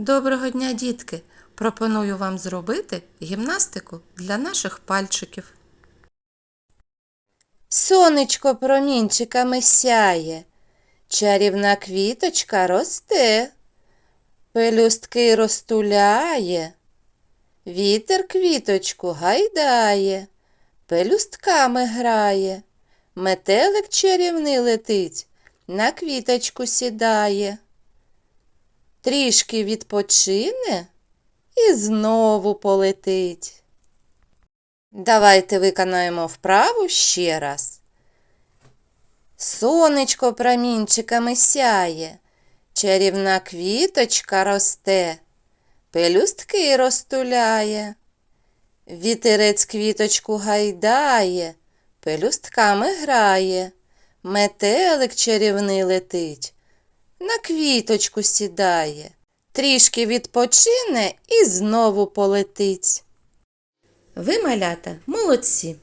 Доброго дня, дітки! Пропоную вам зробити гімнастику для наших пальчиків. Сонечко промінчиками сяє, чарівна квіточка росте, пелюстки розтуляє, вітер квіточку гайдає, пелюстками грає, метелик чарівний летить, на квіточку сідає. Трішки відпочине і знову полетить. Давайте виконаємо вправу ще раз. Сонечко промінчиками сяє, чарівна квіточка росте, пелюстки розтуляє. Вітерець квіточку гайдає, пелюстками грає, метелик чарівний летить, на квіточку сідає, трішки відпочине і знову полетить. Ви, малята, молодці!